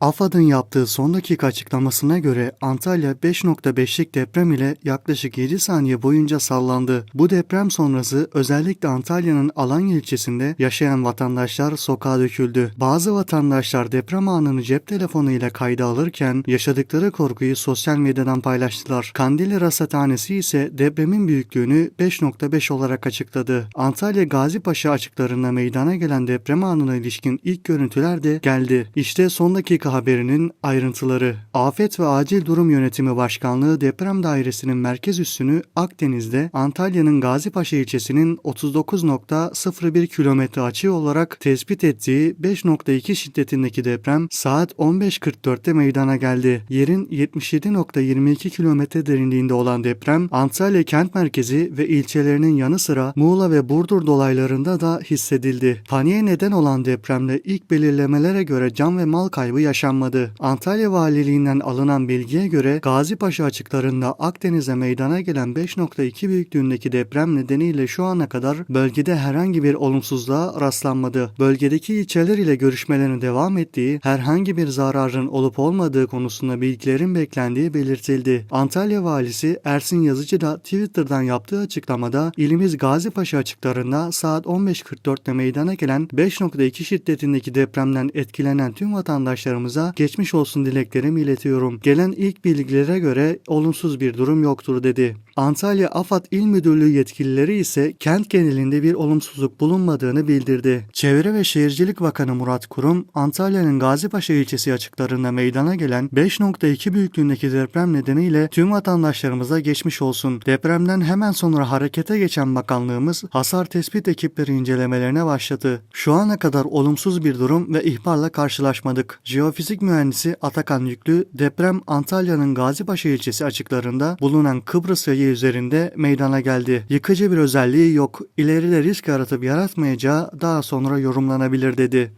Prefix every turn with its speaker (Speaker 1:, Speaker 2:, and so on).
Speaker 1: AFAD'ın yaptığı son dakika açıklamasına göre Antalya 5.5'lik deprem ile yaklaşık 7 saniye boyunca sallandı. Bu deprem sonrası özellikle Antalya'nın Alanya ilçesinde yaşayan vatandaşlar sokağa döküldü. Bazı vatandaşlar deprem anını cep telefonu ile kayda alırken yaşadıkları korkuyu sosyal medyadan paylaştılar. Kandilli Rasathanesi ise depremin büyüklüğünü 5.5 olarak açıkladı. Antalya Gazipaşa açıklarında meydana gelen deprem anına ilişkin ilk görüntüler de geldi. İşte son dakika haberinin ayrıntıları. Afet ve Acil Durum Yönetimi Başkanlığı Deprem Dairesi'nin merkez üssünü Akdeniz'de Antalya'nın Gazipaşa ilçesinin 39.01 kilometre açı olarak tespit ettiği 5.2 şiddetindeki deprem saat 15.44'te meydana geldi. Yerin 77.22 kilometre derinliğinde olan deprem Antalya kent merkezi ve ilçelerinin yanı sıra Muğla ve Burdur dolaylarında da hissedildi. Paniğe neden olan depremde ilk belirlemelere göre can ve mal kaybı yaşanmadı. Antalya Valiliğinden alınan bilgiye göre Gazipaşa açıklarında Akdeniz'e meydana gelen 5.2 büyüklüğündeki deprem nedeniyle şu ana kadar bölgede herhangi bir olumsuzluğa rastlanmadı. Bölgedeki ilçeler ile görüşmelerin devam ettiği, herhangi bir zararın olup olmadığı konusunda bilgilerin beklendiği belirtildi. Antalya Valisi Ersin Yazıcı da Twitter'dan yaptığı açıklamada ilimiz Gazipaşa açıklarında saat 15.44'te meydana gelen 5.2 şiddetindeki depremden etkilenen tüm vatandaşlarımıza geçmiş olsun dileklerimi iletiyorum. Gelen ilk bilgilere göre olumsuz bir durum yoktur dedi. Antalya AFAD İl Müdürlüğü yetkilileri ise kent genelinde bir olumsuzluk bulunmadığını bildirdi. Çevre ve Şehircilik Bakanı Murat Kurum, Antalya'nın Gazipaşa ilçesi açıklarında meydana gelen 5.2 büyüklüğündeki deprem nedeniyle tüm vatandaşlarımıza geçmiş olsun. Depremden hemen sonra harekete geçen bakanlığımız hasar tespit ekipleri incelemelerine başladı. Şu ana kadar olumsuz bir durum ve ihbarla karşılaşmadık. Jeofizik mühendisi Atakan Yüklü, deprem Antalya'nın Gazipaşa ilçesi açıklarında bulunan Kıbrıs yayı üzerinde meydana geldi. Yıkıcı bir özelliği yok. İleride risk yaratıp yaratmayacağı daha sonra yorumlanabilir dedi.